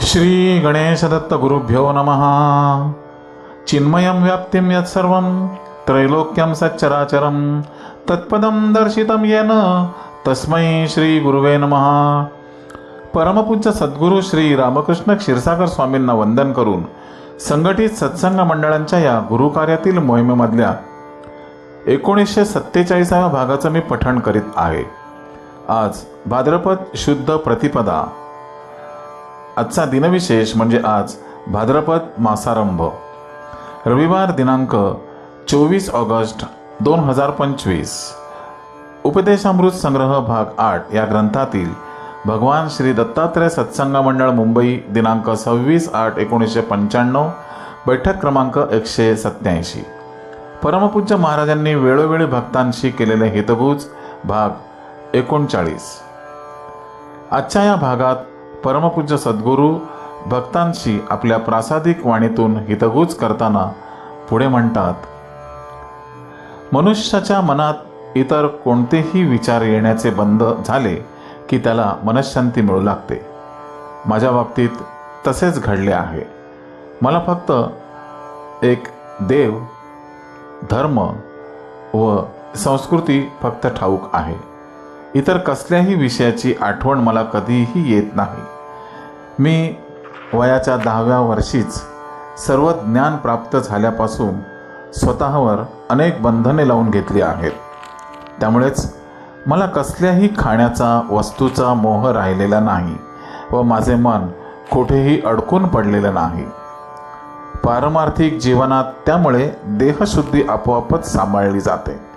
श्री गणेशदत्त गुरुभ्यो नमः। चिन्मयं व्याप्तिं यत्सर्वं त्रैलोक्यं सच्चराचरं तत्पदं दर्शितं येन तस्मै श्री गुरुवे नमः। परमपूज्य सद्गुरू श्री रामकृष्ण क्षीरसागर स्वामींना वंदन करून संघटित सत्संग मंडळांच्या या गुरुकार्यातील मोहिमेमधल्या एकोणीसशे सत्तेचाळीसाव्या भागाचं मी पठण करीत आहे. आज भाद्रपद शुद्ध प्रतिपदा आजचा दिनविशेष म्हणजे आज भाद्रपद मासारंभ. रविवार दिनांक चोवीस ऑगस्ट दोन हजार पंचवीस. उपदेशामृत संग्रह भाग आठ या ग्रंथातील भगवान श्री दत्तात्रय सत्संग मंडळ मुंबई दिनांक सव्वीस आठ एकोणीसशे पंच्याण्णव बैठक क्रमांक एकशे सत्याऐंशी परमपूज्य महाराजांनी वेळोवेळी भक्तांशी केलेले हितभूज भाग एकोणचाळीस. आजच्या या भागात परमपूज्य सद्गुरू भक्तांशी आपल्या प्रासादिक वाणीतून हितगुज करताना पुढे म्हणतात मनुष्याच्या मनात इतर कोणतेही विचार येण्याचे बंद झाले की त्याला मनशांती मिळू लागते. माझ्या बाबतीत तसेच घडले आहे. मला फक्त एक देव धर्म व संस्कृती फक्त ठाऊक आहे. इतर कसल्याही विषयाची आठवण मला कधीही येत नाही. मी वयाच्या दहाव्या वर्षीच सर्व ज्ञान प्राप्त झाल्यापासून स्वतःवर अनेक बंधने लावून घेतली आहेत. त्यामुळेच मला कसल्याही खाण्याचा वस्तूचा मोह राहिलेला नाही व माझे मन कुठेही अडकून पडलेलं नाही. पारमार्थिक जीवनात त्यामुळे देहशुद्धी आपोआपच सांभाळली जाते.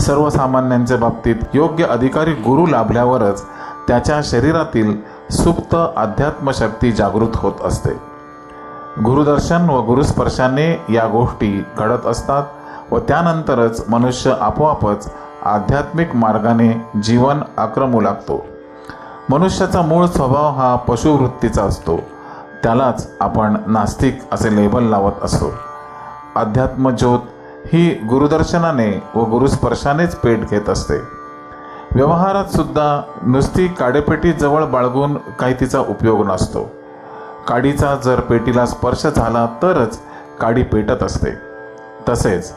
सर्वसामान्यांच्या बाबतीत योग्य अधिकारी गुरु लाभल्यावरच त्याच्या शरीरातील सुप्त अध्यात्मशक्ती जागृत होत असते. गुरुदर्शन व गुरुस्पर्शाने या गोष्टी घडत असतात व त्यानंतरच मनुष्य आपोआपच आध्यात्मिक मार्गाने जीवन आक्रमू लागतो. मनुष्याचा मूळ स्वभाव हा पशुवृत्तीचा असतो. त्यालाच आपण नास्तिक असे लेबल लावत असतो. अध्यात्मज्योत ही गुरुदर्शनाने व गुरुस्पर्शानेच पेट घेत असते. व्यवहारात सुद्धा नुसती काडेपेटी जवळ बाळगून काही तिचा उपयोग नसतो. काडीचा जर पेटीला स्पर्श झाला तरच काडी पेटत असते. तसेच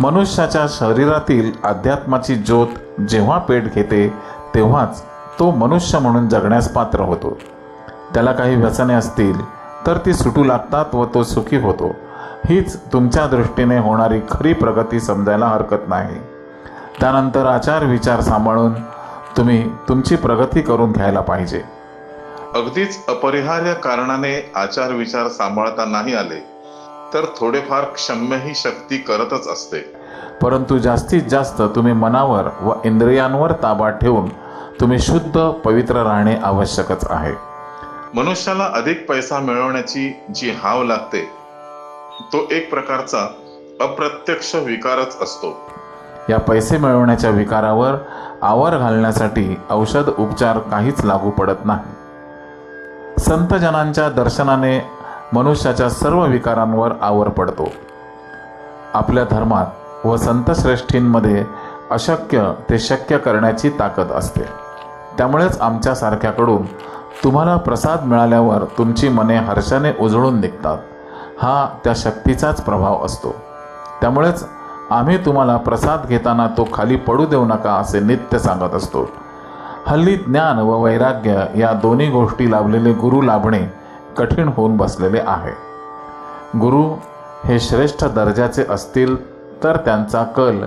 मनुष्याच्या शरीरातील अध्यात्माची ज्योत जेव्हा पेट घेते तेव्हाच तो मनुष्य म्हणून जगण्यास पात्र होतो. त्याला काही व्यसने असतील तर ती सुटू लागतात व तो सुखी होतो. हीच तुमच्या दृष्टीने होणारी खरी प्रगती समजायला हरकत नाही. त्यानंतर आचार विचार सांभाळून तुम्ही तुमची प्रगती करून घ्यायला पाहिजे. अगदीच अपरिहार्य कारणाने आचार विचार सांभाळता नाही आले तर थोडेफार क्षम्य ही शक्ती करतच असते. परंतु जास्तीत जास्त तुम्ही मनावर व इंद्रियांवर ताबा ठेवून तुम्ही शुद्ध पवित्र राहणे आवश्यकच आहे. मनुष्याला अधिक पैसा मिळवण्याची जी हाव लागते तो एक प्रकारचा अप्रत्यक्ष विकारच असतो. या पैसे मिळवण्याच्या विकारावर आवर घालण्यासाठी औषध उपचार काहीच लागू पडत नाही. संतजनांच्या दर्शनाने मनुष्याच्या सर्व विकारांवर आवर पडतो. आपल्या धर्मात व संतश्रेष्ठींमध्ये अशक्य ते शक्य करण्याची ताकद असते. त्यामुळेच आमच्यासारख्याकडून तुम्हाला प्रसाद मिळाल्यावर तुमची मने हर्षाने उजळून निघतात. हा त्या शक्तीचाच प्रभाव असतो. त्यामुळेच आम्ही तुम्हाला प्रसाद घेताना तो खाली पडू देऊ नका असे नित्य सांगत असतो. हल्ली ज्ञान व वैराग्य या दोन्ही गोष्टी लाभलेले गुरु लाभणे कठीण होऊन बसलेले आहे. गुरु हे श्रेष्ठ दर्जाचे असतील तर त्यांचा कल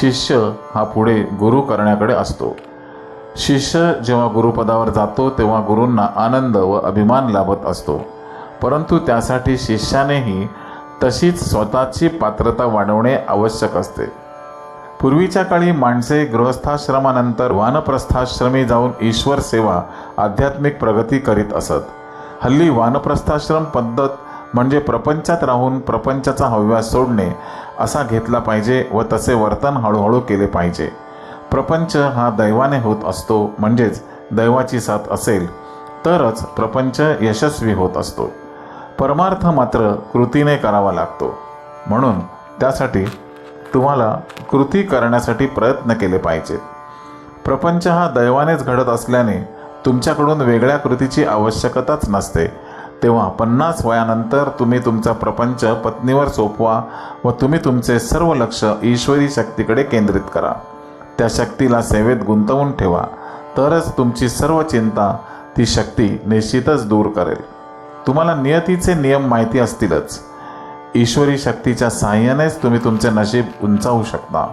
शिष्य हा पुढे गुरु करण्याकडे असतो. शिष्य जेव्हा गुरुपदावर जातो तेव्हा गुरूंना आनंद व अभिमान लाभत असतो. परंतु त्यासाठी शिष्यानेही तशीच स्वतःची पात्रता वाढवणे आवश्यक असते. पूर्वीच्या काळी माणसे गृहस्थाश्रमानंतर वानप्रस्थाश्रमी जाऊन ईश्वर सेवा आध्यात्मिक प्रगती करीत असत. हल्ली वानप्रस्थाश्रम पद्धत म्हणजे प्रपंचात राहून प्रपंचाचा हव्यास सोडणे असा घेतला पाहिजे व तसे वर्तन हळूहळू केले पाहिजे. प्रपंच हा दैवाने होत असतो म्हणजेच दैवाची साथ असेल तरच प्रपंच यशस्वी होत असतो. परमार्थ मात्र कृतीने करावा लागतो. म्हणून त्यासाठी तुम्हाला कृती करण्यासाठी प्रयत्न केले पाहिजेत प्रपंच हा दैवानेच घडत असल्याने तुमच्याकडून वेगळ्या कृतीची आवश्यकताच नसते. तेव्हा पन्नास वयानंतर तुम्ही तुमचा प्रपंच पत्नीवर सोपवा व तुम्ही तुमचे सर्व लक्ष ईश्वरी शक्तीकडे केंद्रित करा. त्या शक्तीला सेवेत गुंतवून ठेवा. तरच तुमची सर्व चिंता ती शक्ती निश्चितच दूर करेल. तुम्हाला नियतीचे नियम माहिती असतीलच. ईश्वरी शक्तीच्या साह्यानेच तुम्ही तुमचे नशीब उंचावू शकता.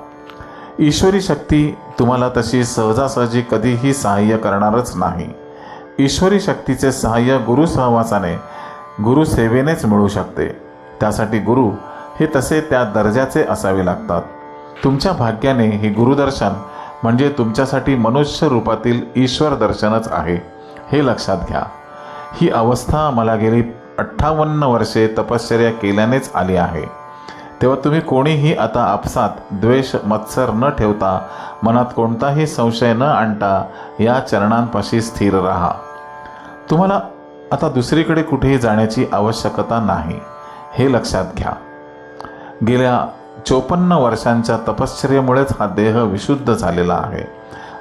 ईश्वरी शक्ती तुम्हाला तशी सहजासहजी कधीही सहाय्य करणारच नाही. ईश्वरी शक्तीचे सहाय्य गुरु सहवासाने गुरुसेवेनेच मिळू शकते. त्यासाठी गुरु हे तसे त्या दर्जाचे असावे लागतात. तुमच्या भाग्याने हे गुरुदर्शन म्हणजे तुमच्यासाठी मनुष्य रूपातील ईश्वर दर्शनच आहे हे लक्षात घ्या. ही अवस्था मला गेली अठ्ठावन्न वर्षे तपश्चर्या केल्यानेच आली आहे. तेव्हा तुम्ही कोणीही आता आपसात द्वेष मत्सर न ठेवता मनात कोणताही संशय न आणता या चरणांपाशी स्थिर राहा. तुम्हाला आता दुसरीकडे कुठेही जाण्याची आवश्यकता नाही. हे लक्षात घ्या. गेल्या चोपन्न वर्षांच्या तपश्चर्येमुळेच हा देह विशुद्ध झालेला आहे.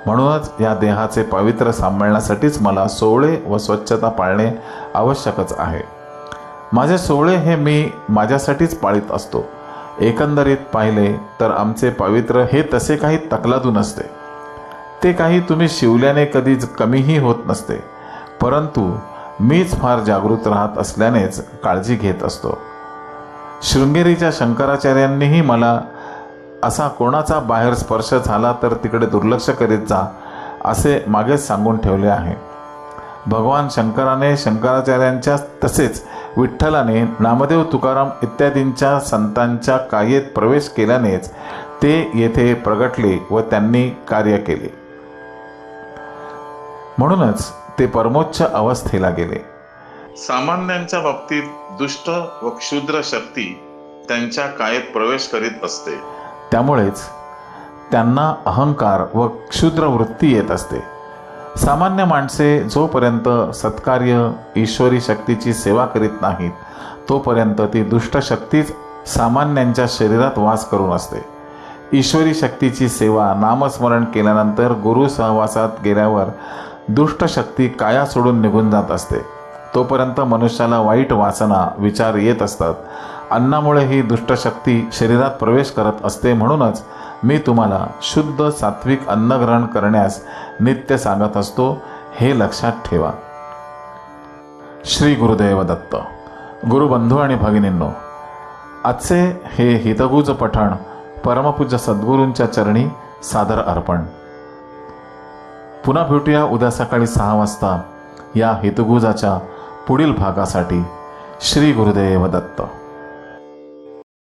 म्हणूनच या देहाचे पावित्र्य सांभाळण्यासाठीच मला सोहळे व स्वच्छता पाळणे आवश्यकच आहे. माझे सोहळे हे मी माझ्यासाठीच पाळीत असतो. एकंदरीत पाहिले तर आमचे पावित्र्य हे तसे काही तकलादू नसते. ते काही तुम्ही शिवल्याने कधी कमीही होत नसते. परंतु मीच फार जागृत राहत असल्यानेच काळजी घेत असतो. शृंगेरीच्या शंकराचार्यांनीही मला असा कोणाचा बाहेर स्पर्श झाला तर तिकडे दुर्लक्ष करीत जा असे मागेच सांगून ठेवले आहे. भगवान शंकराने शंकराचार्यांच्या तसेच विठ्ठलाने नामदेव तुकाराम इत्यादींच्या संतांच्या कायेत प्रवेश केल्यानेच ते येथे प्रगटले व त्यांनी कार्य केले. म्हणूनच ते परमोच्च अवस्थेला गेले. सामान्यांच्या बाबतीत दुष्ट व क्षुद्र शक्ती त्यांच्या कायेत प्रवेश करीत असते. त्यामुळेच त्यांना अहंकार व क्षुद्र वृत्ती येत असते. सामान्य माणसे जोपर्यंत सत्कार्य ईश्वरी शक्तीची सेवा करीत नाहीत तोपर्यंत ती दुष्ट शक्तीच सामान्यांच्या शरीरात वास करून असते. ईश्वरी शक्तीची सेवा नामस्मरण केल्यानंतर गुरु सहवासात गेल्यावर दुष्ट शक्ती काया सोडून निघून जात असते. तोपर्यंत मनुष्याला वाईट वासना विचार येत असतात. अन्नामुळे ही दुष्टशक्ती शरीरात प्रवेश करत असते म्हणूनच मी तुम्हाला शुद्ध सात्विक अन्न ग्रहण करण्यास नित्य सांगत असतो हे लक्षात ठेवा. श्री गुरुदेव दत्त. गुरुबंधू आणि भगिनींनो आजचे हे हितगुज पठण परमपूज्य सद्गुरूंच्या चरणी सादर अर्पण. पुन्हा भेटूया उद्या सकाळी सहा वाजता या हितगुजाच्या पुढील भागासाठी. श्री गुरुदेव दत्त.